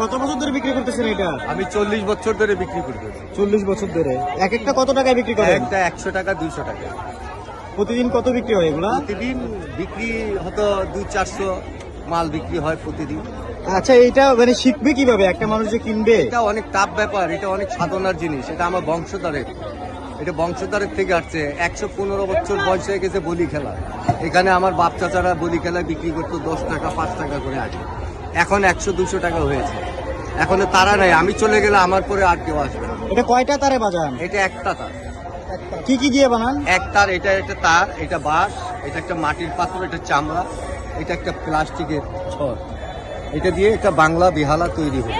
কত বছর ধরে বিক্রি করতেছেন এটা? আমি চল্লিশ বছর ধরে বিক্রি করতেছি চল্লিশ বছর ধরে। এক একটা কত টাকায় বিক্রি করে একটা একশো টাকা দুইশো টাকা। প্রতিদিন কত বিক্রি হয় এগুলা? প্রতিদিন বিক্রি হয়তো দুই চারশো মাল বিক্রি হয় প্রতিদিন। আচ্ছা এইটা মানে শিখবে কীভাবে? একটা মানুষ যে কিনবে? এটা অনেক টাফ ব্যাপার এটা অনেক সাধনার জিনিস এটা আমার বংশধরের। এটা বংশধরের থেকে আসছে একশো পনেরো বছর বয়স হয়ে গেছে বলি খেলা। এখানে আমার বাপ চাচারা বলি খেলা বিক্রি করতো দশ টাকা পাঁচ টাকা করে আগে। এখন একশো দুশো টাকা হয়েছে। এখন তারা নাই আমি চলে গেলে আমার পরে আর কেউ আসবে না। এটা কয়টা তারে বাজান? এটা একটা তার। কি কি দিয়ে বানান? এক তার এটা একটা তার এটা বাঁশ এটা একটা মাটির পাথর এটা চামড়া এটা একটা প্লাস্টিকের ছড়। এটা দিয়ে একটা বাংলা বিহালা তৈরি হবে